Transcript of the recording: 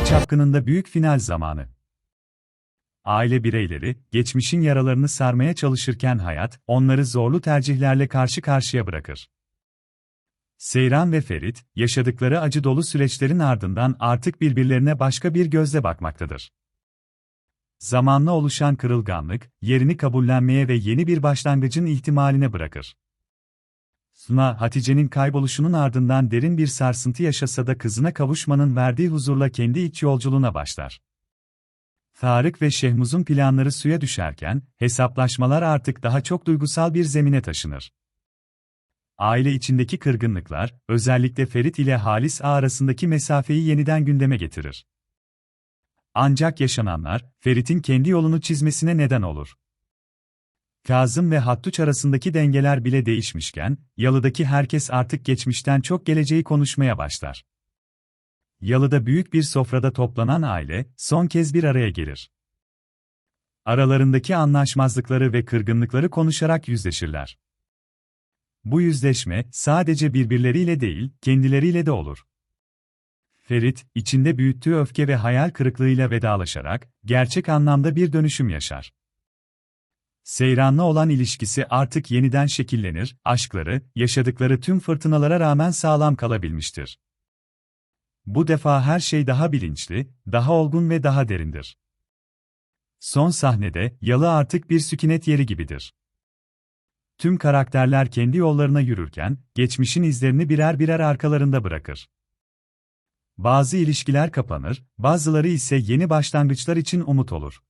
çapkınında büyük final zamanı. Aile bireyleri, geçmişin yaralarını sarmaya çalışırken hayat, onları zorlu tercihlerle karşı karşıya bırakır. Seyran ve Ferit, yaşadıkları acı dolu süreçlerin ardından artık birbirlerine başka bir gözle bakmaktadır. Zamanla oluşan kırılganlık, yerini kabullenmeye ve yeni bir başlangıcın ihtimaline bırakır. Suna, Hatice'nin kayboluşunun ardından derin bir sarsıntı yaşasa da kızına kavuşmanın verdiği huzurla kendi iç yolculuğuna başlar. Tarık ve Şehmuz'un planları suya düşerken, hesaplaşmalar artık daha çok duygusal bir zemine taşınır. Aile içindeki kırgınlıklar, özellikle Ferit ile Halis Ağa arasındaki mesafeyi yeniden gündeme getirir. Ancak yaşananlar, Ferit'in kendi yolunu çizmesine neden olur. Kazım ve Hattuç arasındaki dengeler bile değişmişken, Yalı'daki herkes artık geçmişten çok geleceği konuşmaya başlar. Yalı'da büyük bir sofrada toplanan aile, son kez bir araya gelir. Aralarındaki anlaşmazlıkları ve kırgınlıkları konuşarak yüzleşirler. Bu yüzleşme, sadece birbirleriyle değil, kendileriyle de olur. Ferit, içinde büyüttüğü öfke ve hayal kırıklığıyla vedalaşarak, gerçek anlamda bir dönüşüm yaşar. Seyran'la olan ilişkisi artık yeniden şekillenir, aşkları, yaşadıkları tüm fırtınalara rağmen sağlam kalabilmiştir. Bu defa her şey daha bilinçli, daha olgun ve daha derindir. Son sahnede, Yalı artık bir sükunet yeri gibidir. Tüm karakterler kendi yollarına yürürken, geçmişin izlerini birer birer arkalarında bırakır. Bazı ilişkiler kapanır, bazıları ise yeni başlangıçlar için umut olur.